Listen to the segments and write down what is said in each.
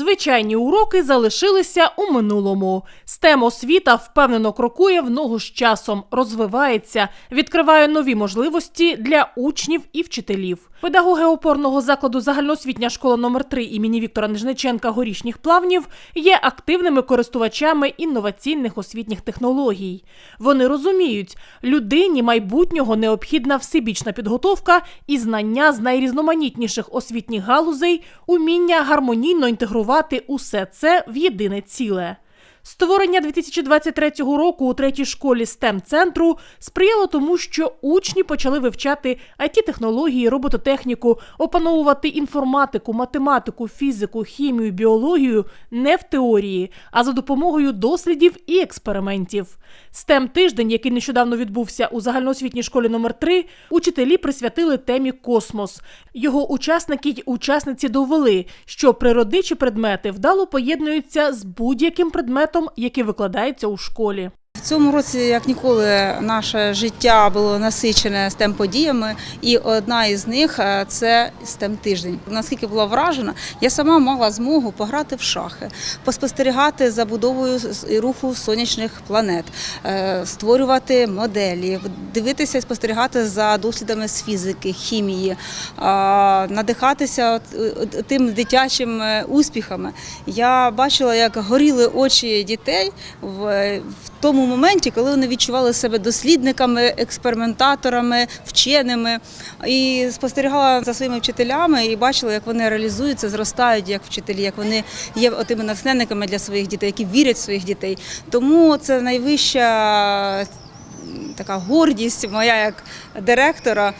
Звичайні уроки залишилися у минулому. STEM освіта впевнено крокує в ногу з часом, розвивається, відкриває нові можливості для учнів і вчителів. Педагоги опорного закладу загальноосвітня школа номер 3 імені Віктора Нижниченка горішніх плавнів є активними користувачами інноваційних освітніх технологій. Вони розуміють, людині майбутнього необхідна всебічна підготовка і знання з найрізноманітніших освітніх галузей, уміння гармонійно інтегрувати усе це в єдине ціле. Створення 2023 року у третій школі stem центру сприяло тому, що учні почали вивчати it технології робототехніку, опановувати інформатику, математику, фізику, хімію, біологію не в теорії, а за допомогою дослідів і експериментів. stem тиждень, який нещодавно відбувся у загальноосвітній школі номер 3 учителі присвятили темі космос. Його учасники й учасниці довели, що природничі предмети вдало поєднуються з будь-яким предметом, який викладається у школі. В цьому році, як ніколи, наше життя було насичене stem подіями, і одна із них е, це stem тиждень. Наскільки була вражена, я сама мала змогу пограти в шахи, поспостерігати за будовою і руху сонячних планет, е, створювати моделі, дивитися спостерігати за дослідами з фізики, хімії, надихатися е, тим дитячим успіхами. Я бачила, як горіли очі дітей в тому моменті, коли вони відчували себе дослідниками, експериментаторами, вченими. І спостерігала за своїми вчителями і бачила, як вони реалізуються, зростають як вчителі, як вони є тими натхненниками для своїх дітей, які вірять в своїх дітей. Тому це найвища така гордість моя як директора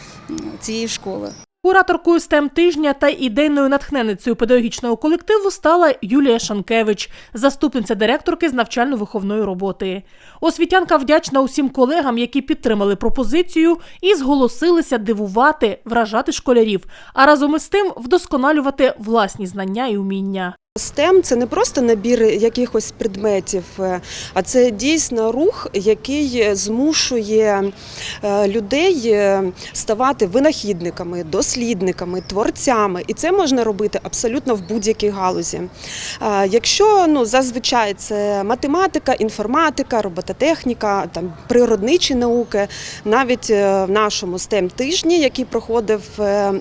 цієї школи. Кураторкою STEM тижня та ідейною натхненницею педагогічного колективу стала Юлія Шанкевич, заступниця директорки з навчально-виховної роботи. Освітянка вдячна усім колегам, які підтримали пропозицію і зголосилися дивувати, вражати школярів, а разом із тим вдосконалювати власні знання і уміння. STEM – це не просто набір якихось предметів, е, а це дійсно рух, який змушує е, людей е, ставати винахідниками, дослідниками, творцями. І це можна робити абсолютно в будь-якій галузі. Якщо ну, зазвичай це математика, інформатика, робототехніка, там, природничі науки, навіть в нашому STEM тижні, який проходив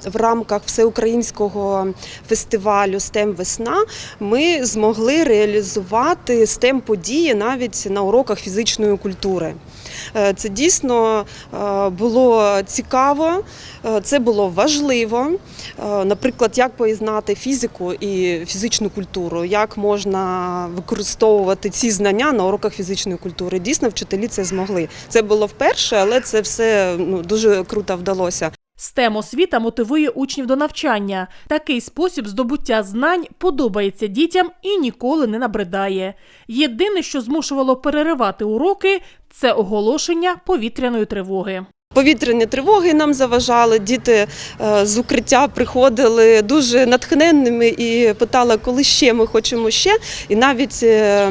в рамках всеукраїнського фестивалю STEM Весна, ми змогли реалізувати stem події навіть на уроках фізичної культури. Е, Це дійсно е, було цікаво, е, це було важливо. Наприклад, як поєднати фізику і фізичну культуру, як можна використовувати ці знання на уроках фізичної культури. Дійсно, вчителі це змогли. Це було вперше, але це все ну, дуже круто вдалося. STEM освіта мотивує учнів до навчання. Такий спосіб здобуття знань подобається дітям і ніколи не набридає. Єдине, що змушувало переривати уроки, це оголошення повітряної тривоги. Повітряні тривоги нам заважали. Діти е, з укриття приходили дуже натхненними і питали, коли ще ми хочемо ще. І навіть е,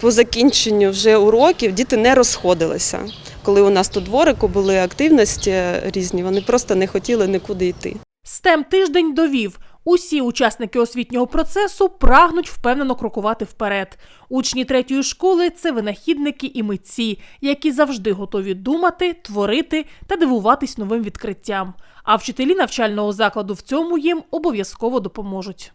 по закінченню вже уроків діти не розходилися. Коли у нас тут дворику були активності різні, вони просто не хотіли нікуди йти. STEM тиждень довів. Усі учасники освітнього процесу прагнуть впевнено крокувати вперед. Учні третьої школи це винахідники і митці, які завжди готові думати, творити та дивуватись новим відкриттям. А вчителі навчального закладу в цьому їм обов'язково допоможуть.